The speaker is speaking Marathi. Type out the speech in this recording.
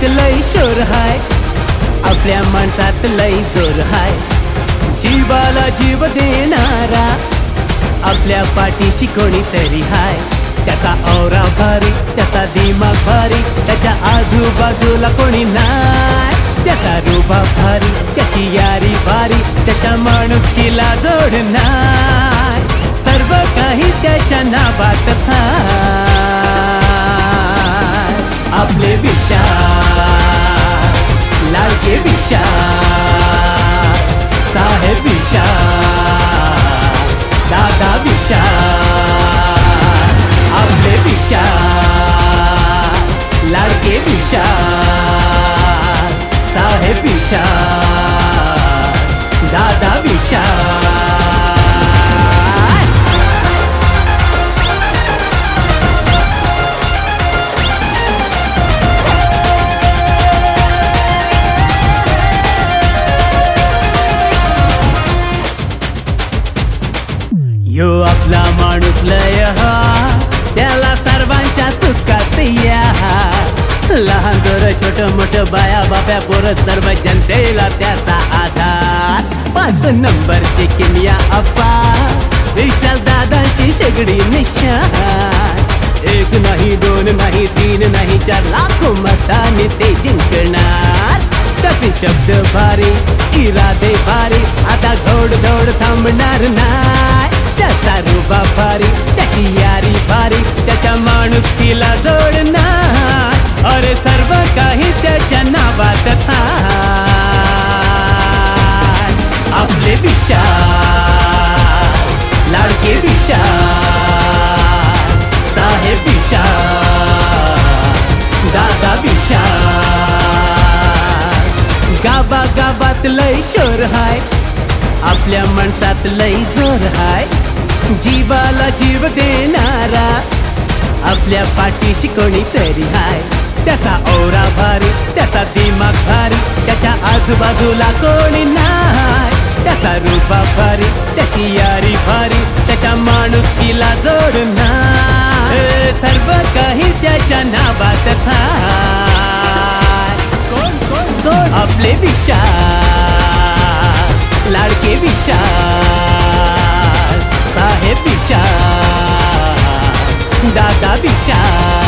शोर हाय. आपल्या माणसात लई जोर हाय. जीवाला जीव देणारा आपल्या पाठीशी कोणीतरी हाय. त्याचा औरा भारी त्याचा दिमाग भारी त्याच्या आजूबाजूला कोणी नाय. त्याचा रुबा भारी त्याची यारी भारी त्याच्या माणुसकीला जोडणार सर्व काही त्याच्या नावात दादा आपले विशाल लाडके विशाल साहेब विशाल यो आपला माणूस लय हा त्याला सर्वांच्या सुखात या लहान दोर छोट मोठ बाया बाप्या पोर सर्व जनतेला त्याचा आधार. पाच नंबरची किमिया अप्पा विशाल दादांची शेगडी निशा एक नाही दोन नाही तीन नाही चार लाखो मताने ते जिंकणार. कसे शब्द भारी इरादे भारी आता घोड दौड थांबणार ना. त्याचा रुबा भारी त्याची यारी भारी त्याच्या माणुसकीला जोडणार. अरे सर्व काही त्याच्या नावात आपले विशाल लाडके विशाल साहेब विशाल दादा विशाल गाबा गाबात लय शोर हाय आपल्या माणसात लय जोर हाय. जीवाला जीव देणारा. आपल्या पाठीशी कोणीतरी हाय. त्याचा औरा भारी त्याचा दिमाग भारी त्याच्या आजूबाजूला कोणी नाही. त्याचा रूपा भारी त्याची यारी भारी त्याच्या माणुसकीला जोडणार. हे सर्व काही त्याच्या नावात कोण कोण कोण? आपले विचार लाडके विचार. साहेब विशाल दादा विशाल